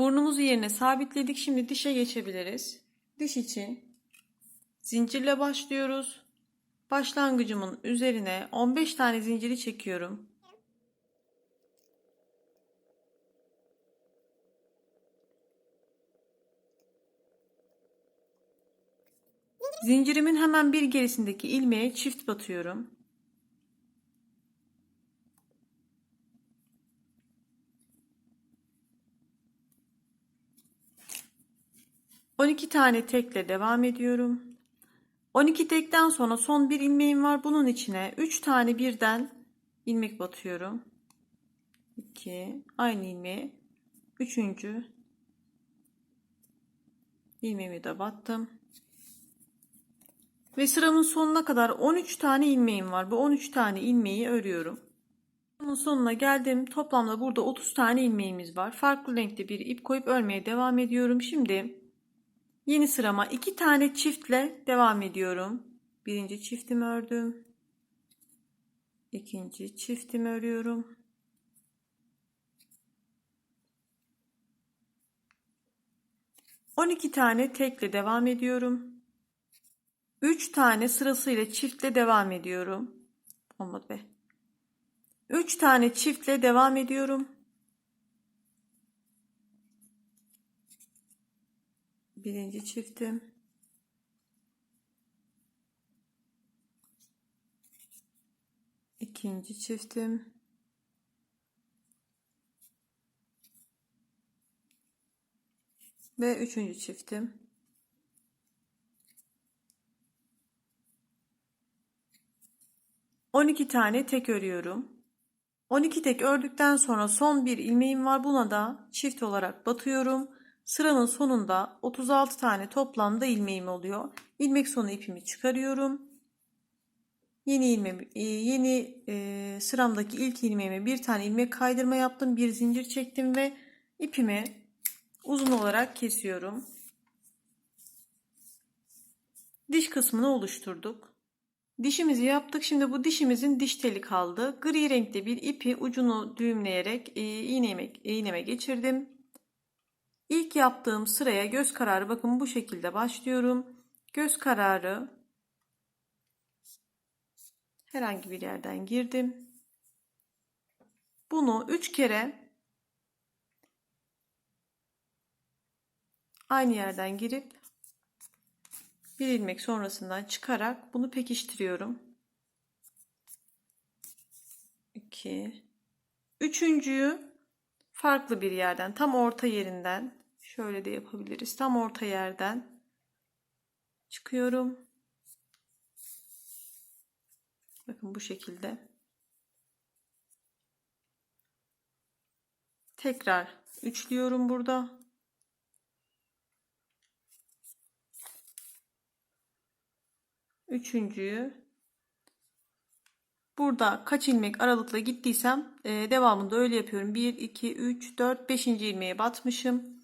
Burnumuzu yerine sabitledik. Şimdi dişe geçebiliriz. Diş için zincirle başlıyoruz. Başlangıcımın üzerine 15 tane zinciri çekiyorum. Zincirimin hemen bir gerisindeki ilmeğe çift batıyorum. On iki tane tekle devam ediyorum. 12 tekten sonra son bir ilmeğim var. Bunun içine 3 tane birden ilmek batıyorum. 2 aynı ilmeğe 3. ilmeğimi de battım. Ve sıramın sonuna kadar 13 tane ilmeğim var. Bu 13 tane ilmeği örüyorum. Sıramın sonuna geldim. Toplamda burada 30 tane ilmeğimiz var. Farklı renkte bir ip koyup örmeye devam ediyorum. Şimdi Yeni sırama iki tane çiftle devam ediyorum. Birinci çiftimi ördüm. İkinci çiftimi örüyorum. On iki tane tekle devam ediyorum. Üç tane sırasıyla çiftle devam ediyorum. Olmadı be. Üç tane çiftle devam ediyorum. Birinci çiftim. İkinci çiftim. Ve üçüncü çiftim. On iki tane tek örüyorum. 12 tek ördükten sonra son bir ilmeğim var. Buna da çift olarak batıyorum Sıranın sonunda 36 tane toplamda ilmeğim oluyor. İlmek sonu ipimi çıkarıyorum. Yeni ilmeğimi, e, yeni e, sıramdaki ilk ilmeğime bir tane ilmek kaydırma yaptım. Bir zincir çektim ve ipimi uzun olarak kesiyorum. Diş kısmını oluşturduk. Dişimizi yaptık. Şimdi bu dişimizin diş teli kaldı. Gri renkte bir ipi ucunu düğümleyerek e, iğneme, iğneme geçirdim. İlk yaptığım sıraya göz kararı bakın bu şekilde başlıyorum. Göz kararı herhangi bir yerden girdim. Bunu 3 kere aynı yerden girip bir ilmek sonrasından çıkarak bunu pekiştiriyorum. 2 Üçüncüyü farklı bir yerden tam orta yerinden Şöyle de yapabiliriz. Tam orta yerden çıkıyorum. Bakın bu şekilde. Tekrar üçlüyorum burada. Üçüncüyü burada kaç ilmek aralıkla gittiysem e, devamında öyle yapıyorum. 1, 2, 3, 4, 5. ilmeğe batmışım.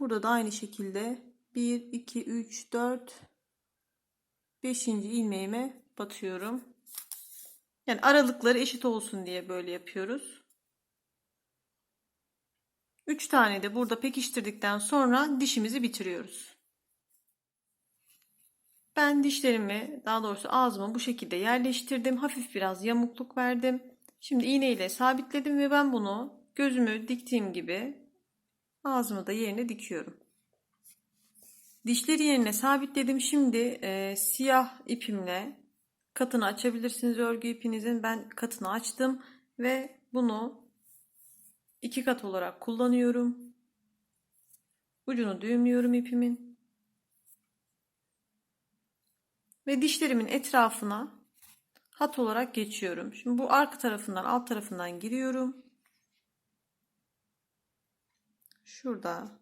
Burada da aynı şekilde 1, 2, 3, 4, 5. ilmeğime batıyorum. Yani aralıkları eşit olsun diye böyle yapıyoruz. 3 tane de burada pekiştirdikten sonra dişimizi bitiriyoruz. Ben dişlerimi daha doğrusu ağzımı bu şekilde yerleştirdim. Hafif biraz yamukluk verdim. Şimdi iğne ile sabitledim ve ben bunu gözümü diktiğim gibi Ağzımı da yerine dikiyorum. Dişleri yerine sabitledim. Şimdi e, siyah ipimle katını açabilirsiniz örgü ipinizin. Ben katını açtım ve bunu iki kat olarak kullanıyorum. Ucunu düğümlüyorum ipimin. Ve dişlerimin etrafına hat olarak geçiyorum. Şimdi bu arka tarafından alt tarafından giriyorum. Şurada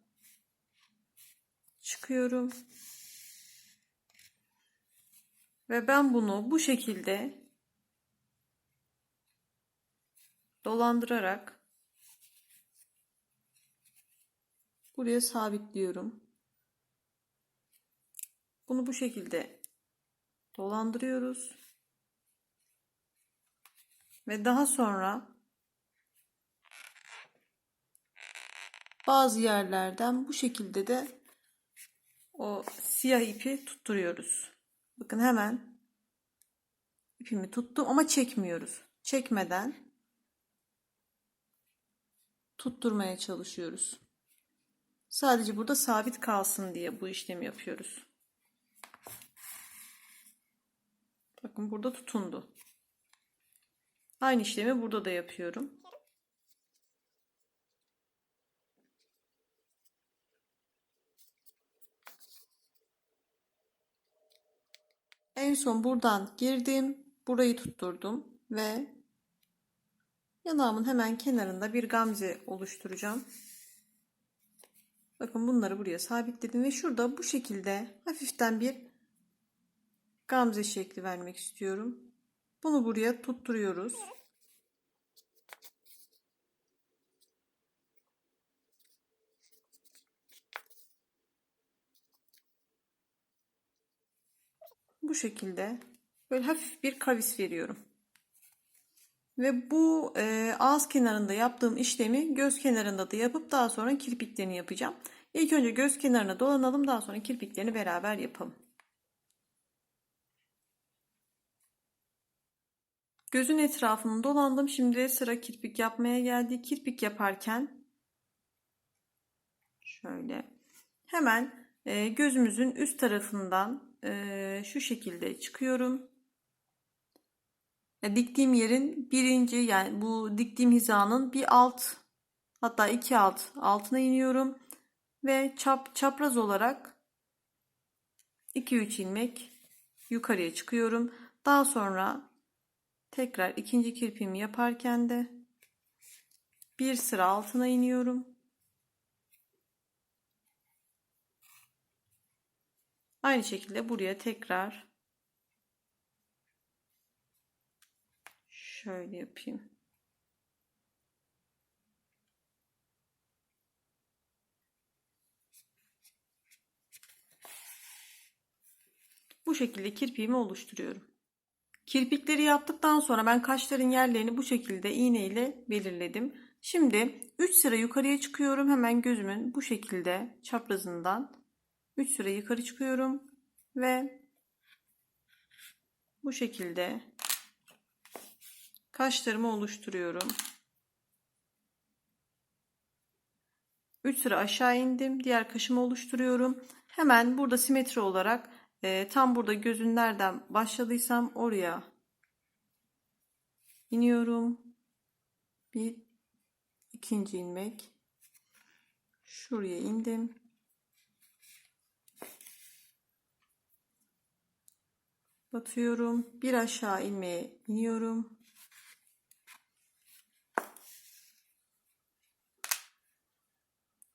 çıkıyorum. Ve ben bunu bu şekilde dolandırarak buraya sabitliyorum. Bunu bu şekilde dolandırıyoruz. Ve daha sonra bazı yerlerden bu şekilde de o siyah ipi tutturuyoruz. Bakın hemen ipimi tuttum ama çekmiyoruz. Çekmeden tutturmaya çalışıyoruz. Sadece burada sabit kalsın diye bu işlemi yapıyoruz. Bakın burada tutundu. Aynı işlemi burada da yapıyorum. En son buradan girdim. Burayı tutturdum ve yanağımın hemen kenarında bir gamze oluşturacağım. Bakın bunları buraya sabitledim ve şurada bu şekilde hafiften bir gamze şekli vermek istiyorum. Bunu buraya tutturuyoruz. Bu şekilde böyle hafif bir kavis veriyorum. Ve bu e, ağız kenarında yaptığım işlemi göz kenarında da yapıp daha sonra kirpiklerini yapacağım. İlk önce göz kenarına dolanalım daha sonra kirpiklerini beraber yapalım. Gözün etrafını dolandım. Şimdi sıra kirpik yapmaya geldi. Kirpik yaparken şöyle hemen e, gözümüzün üst tarafından e, şu şekilde çıkıyorum. E, diktiğim yerin birinci yani bu diktiğim hizanın bir alt hatta iki alt altına iniyorum ve çap çapraz olarak 2-3 ilmek yukarıya çıkıyorum. Daha sonra tekrar ikinci kirpiğimi yaparken de bir sıra altına iniyorum. Aynı şekilde buraya tekrar şöyle yapayım. Bu şekilde kirpiğimi oluşturuyorum. Kirpikleri yaptıktan sonra ben kaşların yerlerini bu şekilde iğne ile belirledim. Şimdi 3 sıra yukarıya çıkıyorum. Hemen gözümün bu şekilde çaprazından 3 sıra yukarı çıkıyorum ve bu şekilde kaşlarımı oluşturuyorum. 3 sıra aşağı indim. Diğer kaşımı oluşturuyorum. Hemen burada simetri olarak e, tam burada gözün nereden başladıysam oraya iniyorum. Bir ikinci ilmek. Şuraya indim. Batıyorum. Bir aşağı inmeye iniyorum.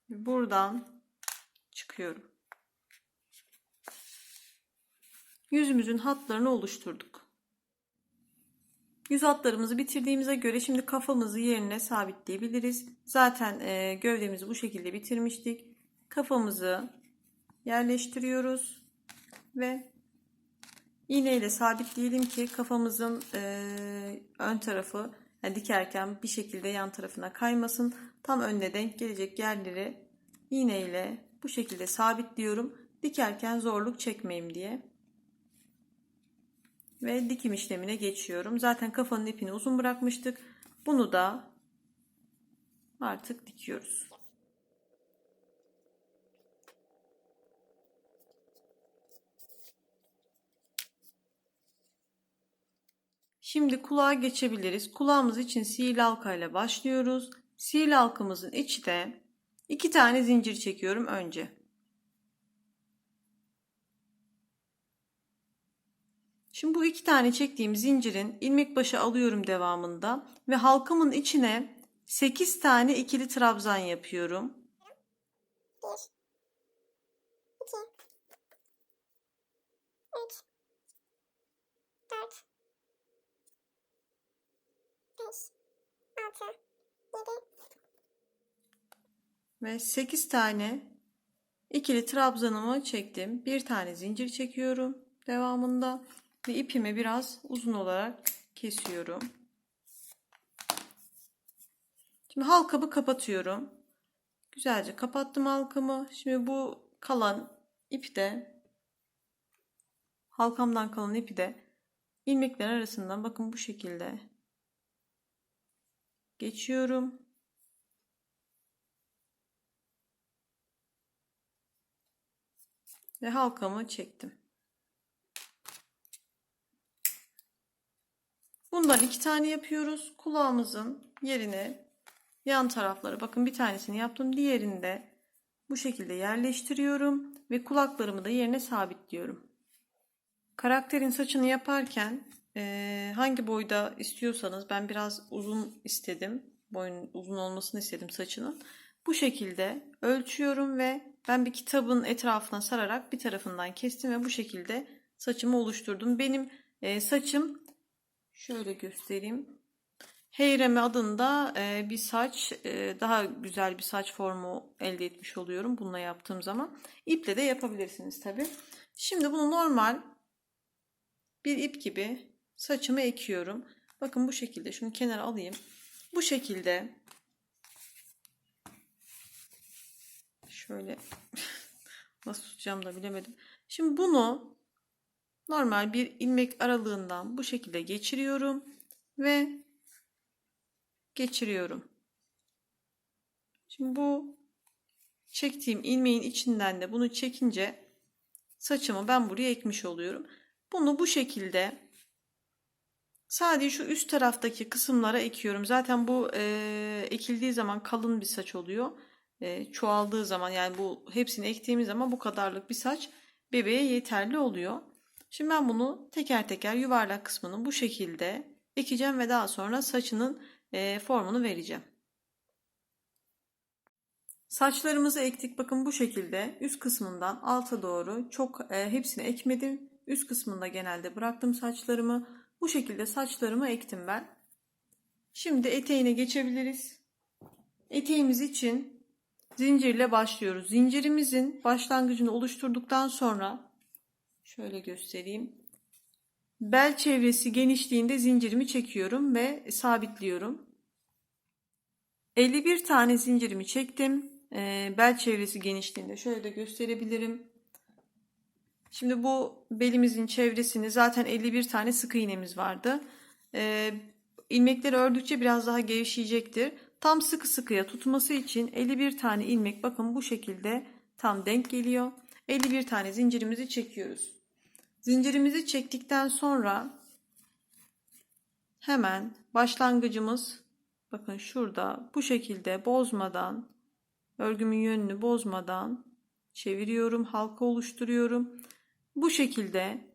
Buradan çıkıyorum. Yüzümüzün hatlarını oluşturduk. Yüz hatlarımızı bitirdiğimize göre şimdi kafamızı yerine sabitleyebiliriz. Zaten e, gövdemizi bu şekilde bitirmiştik. Kafamızı yerleştiriyoruz ve İğne sabitleyelim ki kafamızın e, ön tarafı yani dikerken bir şekilde yan tarafına kaymasın. Tam önüne denk gelecek yerleri iğne ile bu şekilde sabitliyorum. Dikerken zorluk çekmeyeyim diye. Ve dikim işlemine geçiyorum. Zaten kafanın ipini uzun bırakmıştık. Bunu da artık dikiyoruz. Şimdi kulağa geçebiliriz. Kulağımız için sihirli halka ile başlıyoruz. Sihirli halkamızın içi de iki tane zincir çekiyorum önce. Şimdi bu iki tane çektiğim zincirin ilmek başı alıyorum devamında ve halkamın içine 8 tane ikili trabzan yapıyorum. 1 2 3 4 6, 7. Ve 8 tane ikili trabzanımı çektim. Bir tane zincir çekiyorum devamında ve ipimi biraz uzun olarak kesiyorum. Şimdi halkamı kapatıyorum. Güzelce kapattım halkamı. Şimdi bu kalan ipi de halkamdan kalan ipi de ilmekler arasından bakın bu şekilde geçiyorum. Ve halkamı çektim. Bundan iki tane yapıyoruz. Kulağımızın yerine yan tarafları bakın bir tanesini yaptım. Diğerini de bu şekilde yerleştiriyorum ve kulaklarımı da yerine sabitliyorum. Karakterin saçını yaparken eee, hangi boyda istiyorsanız ben biraz uzun istedim. Boyun uzun olmasını istedim saçının. Bu şekilde ölçüyorum ve ben bir kitabın etrafına sararak bir tarafından kestim ve bu şekilde saçımı oluşturdum. Benim eee, saçım şöyle göstereyim. Heyreme adında e, bir saç, e, daha güzel bir saç formu elde etmiş oluyorum bununla yaptığım zaman. İple de yapabilirsiniz tabi. Şimdi bunu normal bir ip gibi saçımı ekiyorum. Bakın bu şekilde şunu kenara alayım. Bu şekilde şöyle nasıl tutacağım da bilemedim. Şimdi bunu normal bir ilmek aralığından bu şekilde geçiriyorum ve geçiriyorum. Şimdi bu çektiğim ilmeğin içinden de bunu çekince saçımı ben buraya ekmiş oluyorum. Bunu bu şekilde sadece şu üst taraftaki kısımlara ekiyorum. Zaten bu e, ekildiği zaman kalın bir saç oluyor. E, çoğaldığı zaman yani bu hepsini ektiğimiz zaman bu kadarlık bir saç bebeğe yeterli oluyor. Şimdi ben bunu teker teker yuvarlak kısmını bu şekilde ekeceğim ve daha sonra saçının e, formunu vereceğim. Saçlarımızı ektik. Bakın bu şekilde üst kısmından alta doğru çok e, hepsini ekmedim. Üst kısmında genelde bıraktım saçlarımı. Bu şekilde saçlarımı ektim ben. Şimdi eteğine geçebiliriz. Eteğimiz için zincirle başlıyoruz. Zincirimizin başlangıcını oluşturduktan sonra şöyle göstereyim. Bel çevresi genişliğinde zincirimi çekiyorum ve sabitliyorum. 51 tane zincirimi çektim. Ee, bel çevresi genişliğinde şöyle de gösterebilirim. Şimdi bu belimizin çevresini zaten 51 tane sık iğnemiz vardı. Ee, ilmekleri ördükçe biraz daha gevşeyecektir. Tam sıkı sıkıya tutması için 51 tane ilmek bakın bu şekilde tam denk geliyor. 51 tane zincirimizi çekiyoruz. Zincirimizi çektikten sonra hemen başlangıcımız bakın şurada bu şekilde bozmadan örgümün yönünü bozmadan çeviriyorum, halka oluşturuyorum. Bu şekilde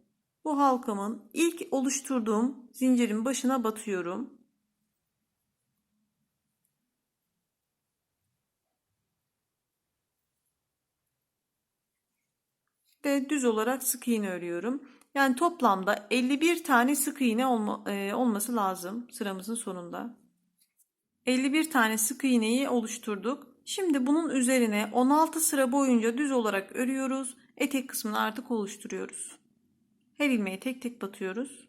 bu halkamın ilk oluşturduğum zincirin başına batıyorum. Ve düz olarak sık iğne örüyorum. Yani toplamda 51 tane sık iğne olma, e, olması lazım sıramızın sonunda. 51 tane sık iğneyi oluşturduk. Şimdi bunun üzerine 16 sıra boyunca düz olarak örüyoruz. Etek kısmını artık oluşturuyoruz. Her ilmeği tek tek batıyoruz.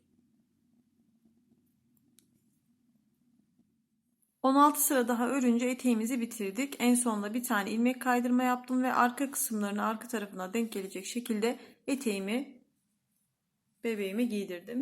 16 sıra daha örünce eteğimizi bitirdik. En sonunda bir tane ilmek kaydırma yaptım ve arka kısımlarını arka tarafına denk gelecek şekilde eteğimi bebeğime giydirdim.